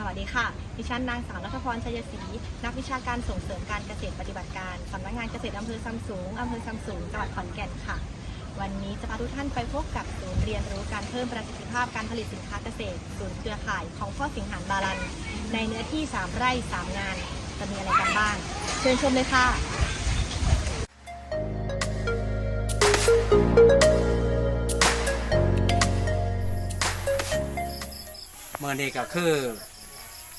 สวัสดีค่ะ ดิฉันนางสาวรัฐพรชัยศรี นักวิชาการส่งเสริมการเกษตรปฏิบัติการ สำนักงานเกษตรอำเภอซัมสูง อำเภอซัมสูง จังหวัดขอนแก่นค่ะ วันนี้จะพาทุกท่านไปพบกับศูนย์เรียนรู้การเพิ่มประสิทธิภาพการผลิตสินค้าเกษตร ศูนย์เครือข่ายของพ่อสิงหารบาลัน ในเนื้อที่ 3 ไร่ 3 งาน จะมีอะไรกันบ้าง เชิญชมเลยค่ะเมื่อนี้ก็คือ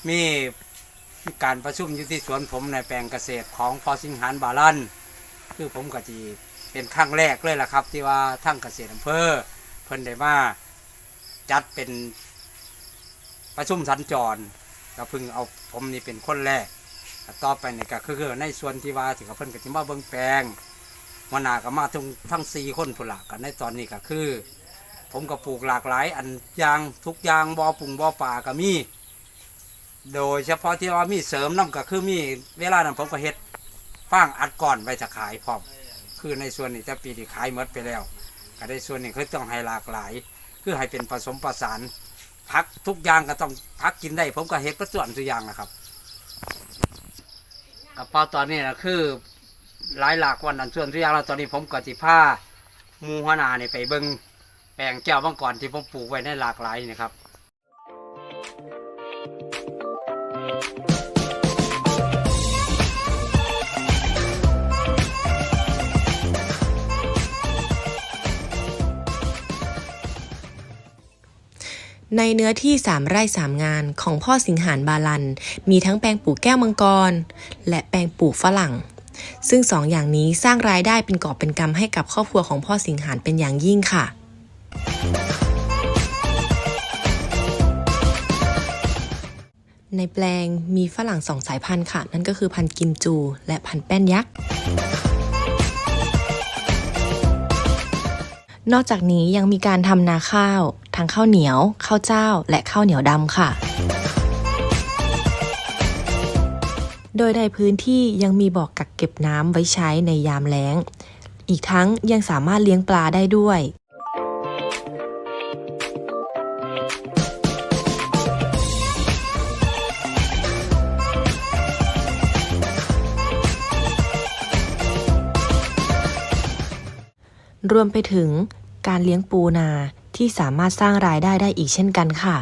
มีการประชุมอยู่ที่สวนผมในแปลงเกษตรของพอสิงหารบาลันคือผมก็จีเป็นครั้งแรกเลยล่ะครับ ที่ว่าทั้งเกษตรอำเภอเพิ่นได้มาจัดเป็นประชุมสัญจรก็เพิ่งเอาผมนี่เป็นคนแรกแล้วต่อไปนี่ก็คือในส่วนที่ว่าถึงกับเพิ่นก็จะมาเบิ่งแปลงวนาก็มาทั้งทั้งสี่คนพุ่นละกันในตอนนี้ก็คือ ผมก็ปลูกหลากหลาย อันยางทุกอย่างบ่อปรุงบ่อป่าก็มี โดยเฉพาะที่ว่ามีเสริมน้ำก็คือมีเวลานั้นผมก็เฮ็ดฟางอัดก่อนไว้จะขายพร้อมคือในส่วนนี้จะปีที่ขายหมดไปแล้ว ก็ได้ส่วนนี้คือต้องให้หลากหลาย คือให้เป็นผสมประสานพักทุกอย่างก็ต้องพักกินได้ ผมก็เฮ็ดประส่วนทุกอย่างนะครับก็พอตอนนี้นะคือหลายหลากวันนั้นส่วนทุกอย่างแล้วตอนนี้ผมก็สิผ้ามูหนานี่ไปเบิงแปลงแก้วมังกรที่ผมปลูกไว้ในหลากหลายนี่ครับ ในเนื้อที่ 3 ไร่ 3 งานของพ่อสิงหารบาลัน มีทั้งแปลงปลูกแก้วมังกร และแปลงปลูกฝรั่ง ซึ่งสองอย่างนี้สร้างรายได้เป็นกอบเป็นกำให้กับครอบครัวของพ่อสิงหารเป็นอย่างยิ่งค่ะ ในแปลงมีฝรั่งสองสายพันธุ์ค่ะ นั่นก็คือพันธุ์กิมจู และพันธุ์แป้นยักษ์ นอกจากนี้ยังมีการทำนาข้าว ทั้งข้าวเหนียว ข้าวเจ้า และข้าวเหนียวดำค่ะ โดยในพื้นที่ยังมีบ่อกกักเก็บน้ำไว้ใช้ในยามแล้ง อีกทั้งยังสามารถเลี้ยงปลาได้ด้วย รวมไปถึงการเลี้ยงปูนาที่สามารถสร้างรายได้ได้อีกเช่นกันค่ะ